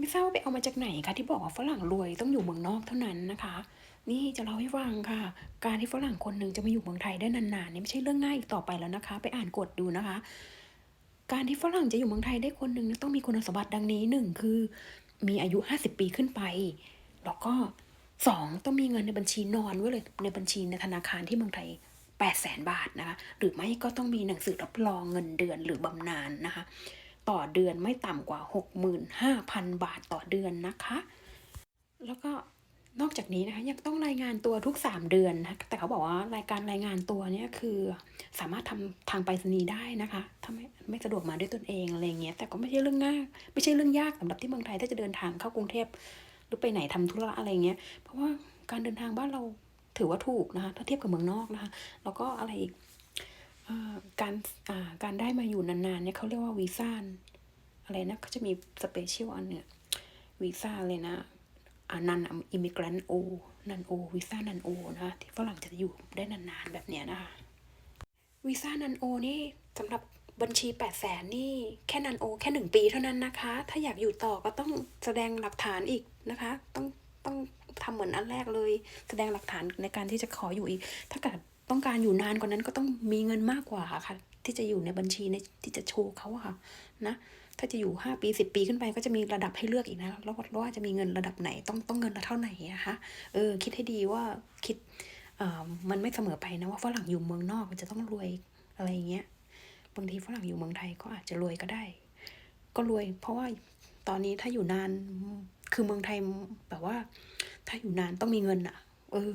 ไม่ทราบว่าไปเอามาจากไหนคะที่บอกว่าฝรั่งรวยต้องอยู่เมืองนอกเท่านั้นนะคะ นี่จะเล่าให้ฟังค่ะ การที่ฝรั่งคนหนึ่งจะมาอยู่เมืองไทยได้นานๆนี่ไม่ใช่เรื่องง่ายอีกต่อไปแล้วนะคะ ไปอ่านกฎดูนะคะ การที่ฝรั่งจะอยู่เมืองไทยได้คนหนึ่งต้องมีคุณสมบัติดังนี้หนึ่งคือ มีอายุ 50 ปีขึ้นไป แล้วก็สองต้องมีเงินในบัญชีนอนไว้เลยในบัญชีในธนาคารที่เมืองไทย8 0 0แสนบาทนะคะ หรือไม่ก็ต้องมีหนังสือรับรองเงินเดือนหรือบำนาญนะคะ ต่อเดือนไม่ต่ำกว่า 65,000 บาทต่อเดือนนะคะ แล้วก็นอกจากนี้นะคะยังต้องรายงานตัวทุก 3 เดือนนะแต่เขาบอกว่ารายการรายงานตัวเนี่ยคือสามารถทำทางไปรษณีย์ได้นะคะถ้าไม่ไม่สะดวกมาด้วยตนเองอะไรเงี้ยแต่ก็ไม่ใช่เรื่องง่ายไม่ใช่เรื่องยากสำหรับที่เมืองไทยถ้าจะเดินทางเข้ากรุงเทพหรือไปไหนทำธุระอะไรเงี้ยเพราะว่าการเดินทางบ้านเราถือว่าถูกนะคะถ้าเทียบกับเมืองนอกนะคะแล้วก็อะไรอีก การการได้มาอยู่นานๆเนี่ยเขาเรียกว่าวีซ่าอะไรนะเขาจะมีสเปเชียลอันเนี่ยวีซ่าเลยนะอ่านันอิมิเกรนโอนันโอวีซ่านันโอนะที่ฝรั่งจะอยู่ได้นานๆแบบเนี้ยนะคะวีซ่านันโอนี่สำหรับบัญชี8ปดแสนนี่แค่นันโอแค่หนึ่งปีเท่านั้นนะคะ ถ้าอยากอยู่ต่อก็ต้องแสดงหลักฐานอีกนะคะ ต้องต้องทำเหมือนอันแรกเลย แสดงหลักฐานในการที่จะขออยู่อีก ถ้าเกิด ต้องการอยู่นานกว่านั้นก็ต้องมีเงินมากกว่าค่ะ ที่จะอยู่ในบัญชีในที่จะโชว์เขาค่ะนะถ้าจะอยู่ห้าปีสิบปีขึ้นไปก็จะมีระดับให้เลือกอีกนะแล้วว่าจะมีเงินระดับไหนต้องต้องเงินละเท่าไหร่อะคะเออคิดให้ดีว่าคิดเออมันไม่เสมอไปนะว่าฝรั่งอยู่เมืองนอกมันจะต้องรวยอะไรอย่างเงี้ยบางทีฝรั่งอยู่เมืองไทยก็อาจจะรวยก็ได้ ก็รวย เพราะว่าตอนนี้ถ้าอยู่นานคือเมืองไทยแบบว่า ถ้าอยู่นานต้องมีเงินอะ เออ